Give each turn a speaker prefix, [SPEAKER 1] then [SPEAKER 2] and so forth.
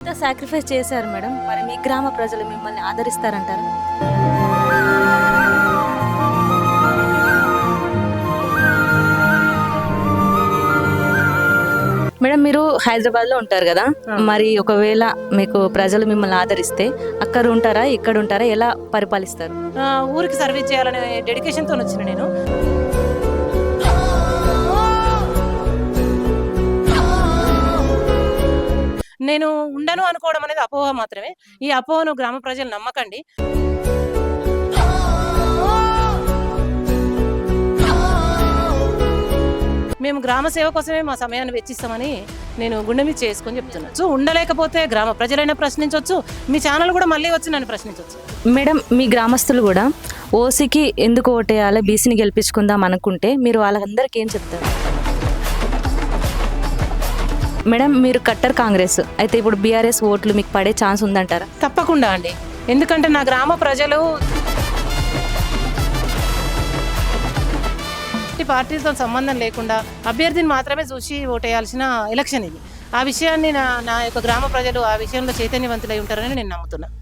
[SPEAKER 1] ఇంత సాక్రిఫైస్ చేశారు మేడం? మరి మీ గ్రామ ప్రజలు మిమ్మల్ని ఆదరిస్తారంటారా? మేడం మీరు హైదరాబాద్లో ఉంటారు కదా? మరి ఒకవేళ మీకు ప్రజలు మిమ్మల్ని ఆదరిస్తే అక్కడ ఉంటారా ఇక్కడ ఉంటారా ఎలా పరిపాలిస్తారు?
[SPEAKER 2] ఊరికి సర్వీస్ చేయాలనే డెడికేషన్తో వచ్చిన నేను. నేను ఉండను అనుకోవడం అనేది అపోహ మాత్రమే. ఈ అపోహను గ్రామ ప్రజలు నమ్మకండి. మేము గ్రామ సేవ కోసమే మా సమయాన్ని వెచ్చిస్తామని నేను గుండె మీద చేసుకొని చెప్తున్నాను సో ఉండలేకపోతే గ్రామ ప్రజలైనా ప్రశ్నించవచ్చు మీ ఛానల్ కూడా మళ్ళీ వచ్చి నన్ను ప్రశ్నించవచ్చు
[SPEAKER 1] మేడం మీ గ్రామస్తులు కూడా ఓసీకి ఎందుకు ఓటేయాలి బీసీని గెలిపించుకుందాం అనుకుంటే మీరు వాళ్ళందరికీ ఏం చెప్తారు? మేడం మీరు కట్టర్ కాంగ్రెస్. అయితే ఇప్పుడు బీఆర్ఎస్ ఓట్లు మీకు పడే ఛాన్స్ ఉందంటారా?
[SPEAKER 2] తప్పకుండా అండి. ఎందుకంటే నా గ్రామ ప్రజలు ఈ సంబంధం లేకుండా అభ్యర్థిని మాత్రమే చూసి ఓటేయాల్సిన ఎలక్షన్ ఇది. ఆ విషయాన్ని నా నా యొక్క గ్రామ ప్రజలు ఆ విషయంలో చైతన్యవంతులై ఉంటారని నేను నమ్ముతున్నాను